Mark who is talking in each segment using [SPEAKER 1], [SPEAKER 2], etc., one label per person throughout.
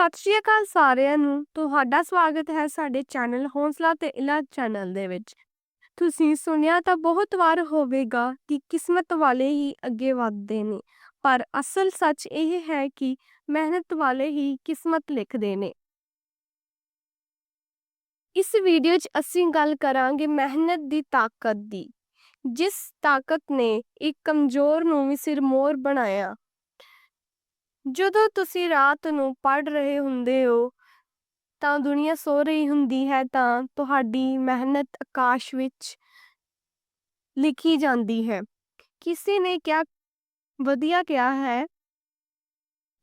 [SPEAKER 1] ਸਤਿ ਸ਼੍ਰੀ ਅਕਾਲ ਸਾਰਿਆਂ ਨੂੰ। ਤੁਹਾਡਾ ਸਵਾਗਤ ਹੈ ਸਾਡੇ ਚੈਨਲ ਹੌਂਸਲਾ ਤੇ ਇਲਾਜ ਚੈਨਲ ਦੇ ਵਿੱਚ। ਤੁਸੀਂ ਸੁਣਿਆ ਤਾਂ ਬਹੁਤ ਵਾਰ ਹੋਵੇਗਾ ਕਿ ਕਿਸਮਤ ਵਾਲੇ ਹੀ ਅੱਗੇ ਵੱਧਦੇ ਨੇ। ਪਰ ਅਸਲ ਸੱਚ ਇਹ ਹੈ ਕਿ ਮਿਹਨਤ ਵਾਲੇ ਹੀ ਕਿਸਮਤ ਲਿਖਦੇ ਨੇ। ਇਸ ਵੀਡੀਓ 'ਚ ਅਸੀਂ ਗੱਲ ਕਰਾਂਗੇ ਮਿਹਨਤ ਦੀ ਤਾਕਤ ਦੀ। ਜਿਸ ਤਾਕਤ ਨੇ ਇੱਕ ਕਮਜ਼ੋਰ ਨੂੰ ਵੀ ਸਿਰਮੌਰ ਬਣਾਇਆ। ਜਦੋਂ ਤੁਸੀਂ ਰਾਤ ਨੂੰ ਪੜ੍ਹ ਰਹੇ ਹੁੰਦੇ ਹੋ, ਤਾਂ ਦੁਨੀਆ ਸੋ ਰਹੀ ਹੁੰਦੀ ਹੈ ਤਾਂ ਤੁਹਾਡੀ ਮਿਹਨਤ ਆਕਾਸ਼ ਵਿੱਚ ਲਿਖੀ ਜਾਂਦੀ ਹੈ। ਕਿਸੇ ਨੇ ਕਿਹਾ ਵਧੀਆ ਕਿਹਾ ਹੈ,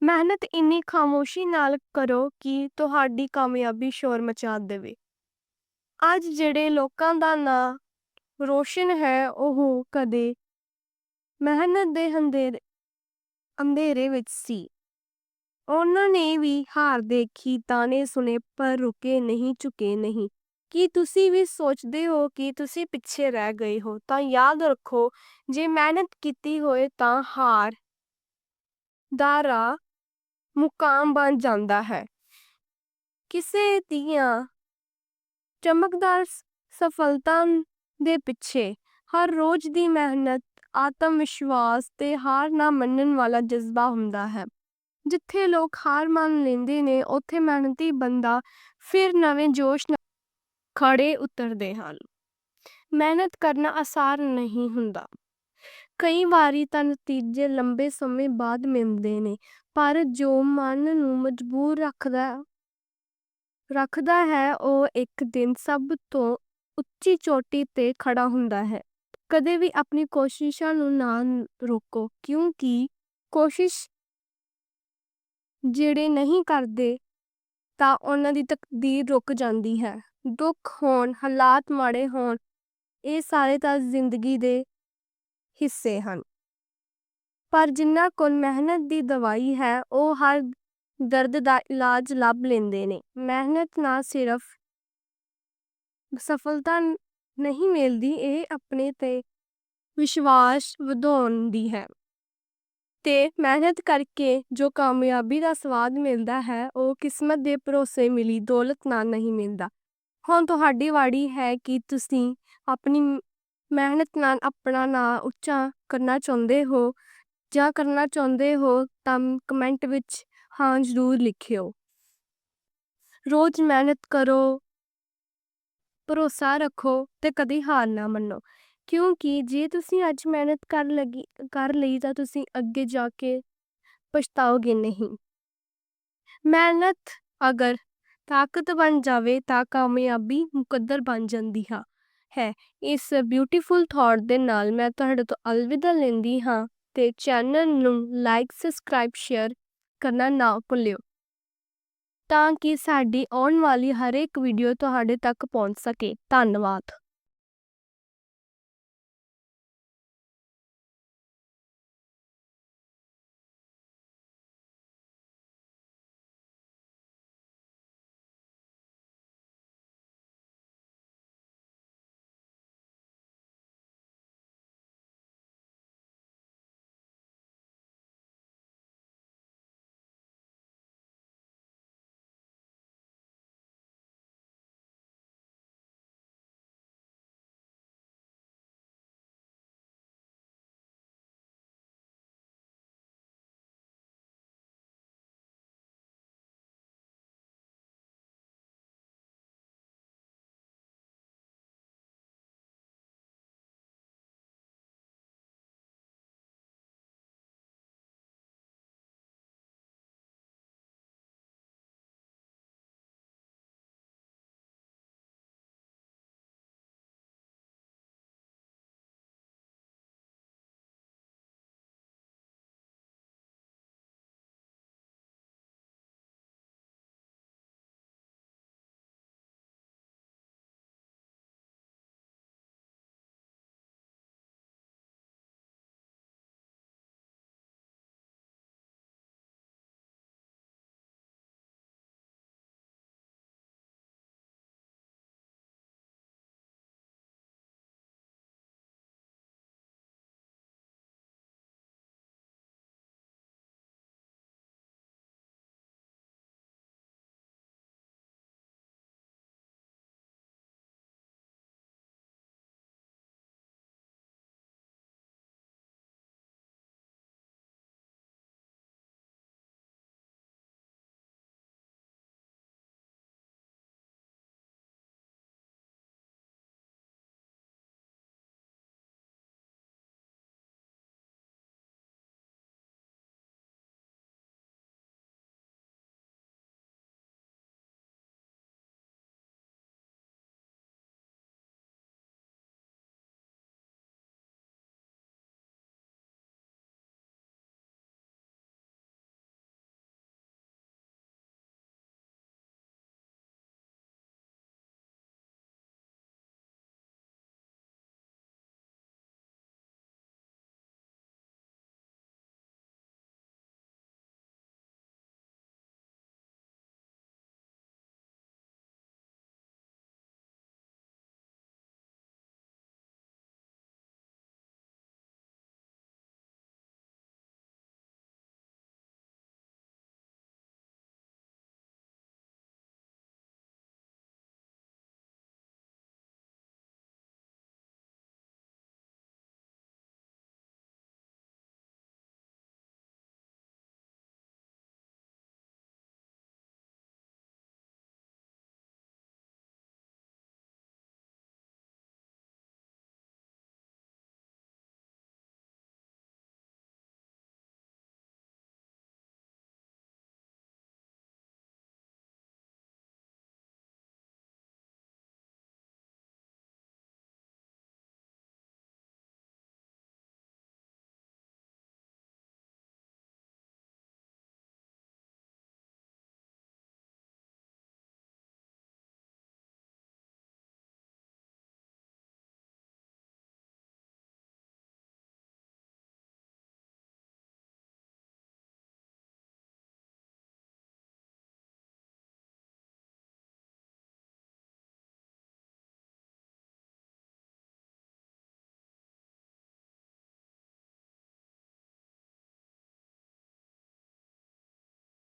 [SPEAKER 1] ਮਿਹਨਤ ਇੰਨੀ ਖਾਮੋਸ਼ੀ ਨਾਲ ਕਰੋ ਕਿ ਤੁਹਾਡੀ ਕਾਮਯਾਬੀ ਸ਼ੋਰ ਮਚਾ ਦੇਵੇ। ਅੱਜ ਜਿਹੜੇ ਲੋਕਾਂ ਦਾ ਨਾਂ ਰੋਸ਼ਨ ਹੈ, ਉਹ ਕਦੇ ਮਿਹਨਤ ਦੇ ਹੰਦੇਰੇ ਅੰਧੇਰੇ ਵਿੱਚ ਸੀ। ਉਹਨਾਂ ਨੇ ਵੀ ਹਾਰ ਦੇਖੀ ਤਾਨੇ ਸੁਨੇ ਪਰ ਰੁਕੇ ਨਹੀਂ, ਝੁਕੇ ਨਹੀਂ। ਕੀ ਤੁਸੀਂ ਵੀ ਸੋਚਦੇ ਹੋ ਕਿ ਤੁਸੀਂ ਪਿੱਛੇ ਰਹਿ ਗਏ ਹੋ? ਤਾਂ ਯਾਦ ਰੱਖੋ, ਜੇ ਮਿਹਨਤ ਕੀਤੀ ਹੋਏ ਤਾਂ ਹਾਰ ਦਾ ਰਾਹ ਮੁਕਾਮ ਬਣ ਜਾਂਦਾ ਹੈ। ਕਿਸੇ ਦੀਆਂ ਚਮਕਦਾਰ ਸਫਲਤਾ ਦੇ ਪਿੱਛੇ ਹਰ ਰੋਜ਼ ਦੀ ਮਿਹਨਤ ਆਤਮ ਵਿਸ਼ਵਾਸ ਤੇ ਹਾਰ ਨਾ ਮੰਨਣ ਵਾਲਾ ਜਜ਼ਬਾ ਹੁੰਦਾ ਹੈ। ਜਿੱਥੇ ਲੋਕ ਹਾਰ ਮੰਨ ਲੈਂਦੇ ਨੇ, ਉੱਥੇ ਮਿਹਨਤੀ ਬੰਦਾ ਫਿਰ ਨਵੇਂ ਜੋਸ਼ ਨਾਲ ਖੜੇ ਉਤਰਦੇ ਹਨ। ਮਿਹਨਤ ਕਰਨਾ ਆਸਾਨ ਨਹੀਂ ਹੁੰਦਾ। ਕਈ ਵਾਰੀ ਤਾਂ ਨਤੀਜੇ ਲੰਬੇ ਸਮੇਂ ਬਾਅਦ ਮਿਲਦੇ ਨੇ, ਪਰ ਜੋ ਮਨ ਨੂੰ ਮਜਬੂਰ ਰੱਖਦਾ ਰੱਖਦਾ ਹੈ, ਉਹ ਇੱਕ ਦਿਨ ਸਭ ਤੋਂ ਉੱਚੀ ਚੋਟੀ ਤੇ ਖੜਾ ਹੁੰਦਾ ਹੈ। ਕਦੇ ਵੀ ਆਪਣੀ ਕੋਸ਼ਿਸ਼ਾਂ ਨੂੰ ਨਾ ਰੋਕੋ, ਕਿਉਂਕਿ ਕੋਸ਼ਿਸ਼ ਜਿਹੜੇ ਨਹੀਂ ਕਰਦੇ ਤਾਂ ਉਹਨਾਂ ਦੀ ਤਕਦੀਰ ਰੁਕ ਜਾਂਦੀ ਹੈ। ਦੁੱਖ ਹੋਣ, ਹਾਲਾਤ ਮਾੜੇ ਹੋਣ, ਇਹ ਸਾਰੇ ਤਾਂ ਜ਼ਿੰਦਗੀ ਦੇ ਹਿੱਸੇ ਹਨ। ਪਰ ਜਿਨ੍ਹਾਂ ਕੋਲ ਮਿਹਨਤ ਦੀ ਦਵਾਈ ਹੈ, ਉਹ ਹਰ ਦਰਦ ਦਾ ਇਲਾਜ ਲੱਭ ਲੈਂਦੇ ਨੇ। ਮਿਹਨਤ ਨਾਲ ਸਿਰਫ ਸਫਲਤਾ ਨਹੀਂ ਮਿਲਦੀ, ਇਹ ਆਪਣੇ ਤੇ ਵਿਸ਼ਵਾਸ ਵਧਾਉਣ ਦੀ ਹੈ। ਤੇ ਮਿਹਨਤ ਕਰਕੇ ਜੋ ਕਾਮਯਾਬੀ ਦਾ ਸਵਾਦ ਮਿਲਦਾ ਹੈ, ਉਹ ਕਿਸਮਤ ਦੇ ਭਰੋਸੇ ਮਿਲੀ, ਦੌਲਤ ਨਾਲ ਨਹੀਂ ਮਿਲਦਾ। ਹੁਣ ਤੁਹਾਡੀ ਵਾਰੀ ਹੈ ਕਿ ਤੁਸੀਂ ਆਪਣੀ ਮਿਹਨਤ ਨਾਲ ਆਪਣਾ ਨਾਂ ਉੱਚਾ ਕਰਨਾ ਚਾਹੁੰਦੇ ਹੋ ਜਾਂ ਕਰਨਾ ਚਾਹੁੰਦੇ ਹੋ ਤਾਂ ਕਮੈਂਟ ਵਿੱਚ ਹਾਂ ਜ਼ਰੂਰ ਲਿਖਿਓ। ਰੋਜ਼ ਮਿਹਨਤ ਕਰੋ, ਭਰੋਸਾ ਰੱਖੋ ਤੇ ਕਦੀ ਹਾਰ ਨਾ ਮੰਨੋ। ਕਿਉਂਕਿ ਜੇ ਤੁਸੀਂ ਅੱਜ ਮਿਹਨਤ ਕਰ ਲਗੀ, ਕਰ ਲਈ ਤਾਂ ਤੁਸੀਂ ਅੱਗੇ ਜਾ ਕੇ ਪਛਤਾਓਗੇ ਨਹੀਂ। ਮਿਹਨਤ ਅਗਰ ਤਾਕਤ ਬਣ ਜਾਵੇ ਤਾਂ ਕਾਮਯਾਬੀ ਮੁਕੱਦਰ ਬਣ ਜਾਂਦੀ ਹੈ। ਹੈ, ਇਸ ਬਿਊਟੀਫੁਲ ਥਾਟ ਦੇ ਨਾਲ ਮੈਂ ਤੁਹਾਡੇ ਤੋਂ ਅਲਵਿਦਾ ਲੈਂਦੀ ਹਾਂ ਤੇ ਚੈਨਲ ਨੂੰ ਲਾਈਕ ਸਬਸਕ੍ਰਾਈਬ ਸ਼ੇਅਰ ਕਰਨਾ ਨਾ ਭੁੱਲਿਓ। ਤਾਂ ਕਿ ਸਾਡੀ ਆਉਣ ਵਾਲੀ ਹਰ ਇੱਕ ਵੀਡੀਓ ਤੁਹਾਡੇ ਤੱਕ ਪਹੁੰਚ ਸਕੇ। ਧੰਨਵਾਦ।